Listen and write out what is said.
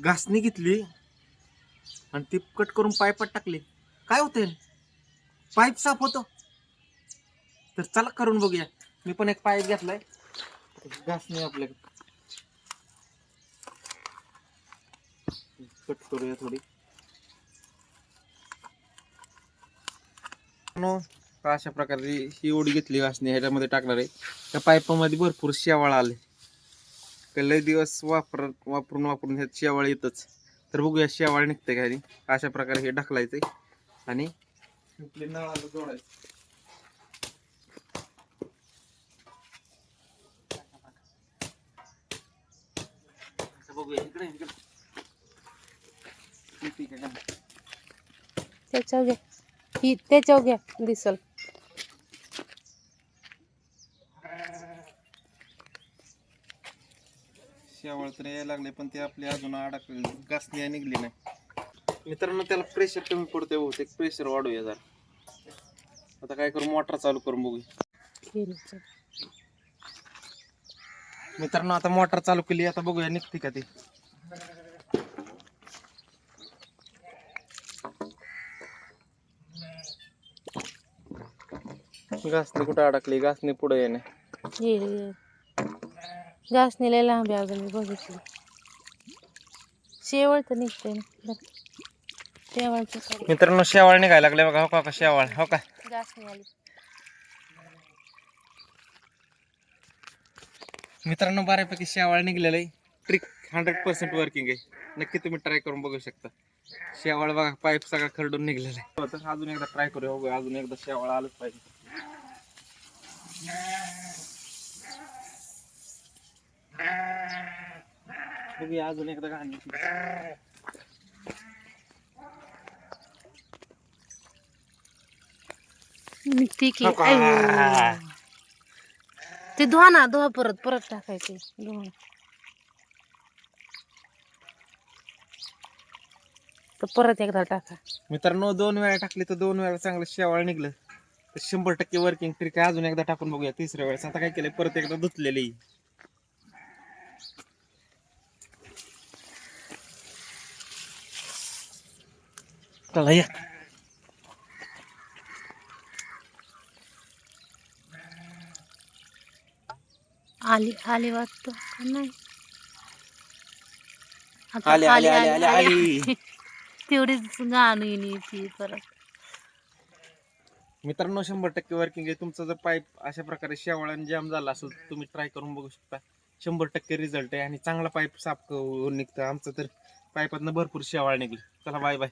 घासणी घेतली आणि ती कट करून पायपात टाकली. काय होते पाईप साफ होतो. तर चला करून बघूया. मी पण एक पाईप घेतलाय. घासणी आपल्याकडे. कट करूया थोडी. नो का अशा प्रकारची ही ओढी घेतली घासणी ह्याच्यामध्ये टाकणार आहे. त्या पाईपामध्ये भरपूर शेवाळ आले. का लय दिवस वापर वापरून वापरून ह्यात शेवाळ येतच. तर बघूया शेवाळ निघते का. अशा प्रकारे हे ढकलायचंय. आणि नळाला जोडायचं. असं बघूया इकडे इकडे. किती का काय? त्याच्यावर घ्या ही त्याच्यावर घ्या दिसल. शेवाळ तर यायला लागले पण ते आपले अजून अडक घासणी निघली नाही. मित्रांनो त्याला प्रेशर कमी पडतंय बहुतेक. प्रेशर वाढूया जरा. आता काय करू? मोटर चालू करून बघूया. केलीचं. मित्रांनो आता मोटर चालू केली आता बघूया निघते का ती. घासणी कुठं अडकली? घासणी पुढे येणे. घासणीला लांबी अजून मी बघितली. शेवळ तर निघते ना. शेवळचं करू. मित्रांनो शेवाळ निघायला लागले बघा. हो का का शेवाळ? हो का? घासणी आली मित्रांनो बऱ्यापैकी शेवाळ निघलेलं आहे. ट्रिक हंड्रेड पर्सेंट वर्किंग आहे. नक्की तुम्ही ट्राय करून बघू शकता. शेवाळ बघा पाईप सगळा खरडून निघलेला आहे. हो तर अजून एकदा ट्राय करूया. बघूया अजून एकदा शेवाळ आलंच पाहिजे. बघूया अजून एकदा घालून निघते की नको. आयो. ते धुवा ना धुवा परत परत टाकायचे धुवा तर परत एकदा टाका. मित्रांनो दोन वेळा टाकली तर दोन वेळा चांगलं शेवाळ निघलं. तर शंभर टक्के वर्किंग ट्रिक अजून एकदा टाकून बघूया तिसऱ्या वेळेस. आता काय केलंय? परत एकदा धुतलेली. चला या आली आली वाटतं का नाही आता आली आली आली आली आली तेवढीच गाणं येणे ती परत मित्रांनो शंभर टक्के वर्किंग आहे. तुमचा जर पाईप अशा प्रकारे शेवाळ्याने जाम झाला असेल तर तुम्ही ट्राय करून बघू शकता. शंभर टक्के रिझल्ट आहे आणि चांगला पाईप साफ निघतं आमचं तर पाईपातनं भरपूर शेवाळ निघली. चला बाय बाय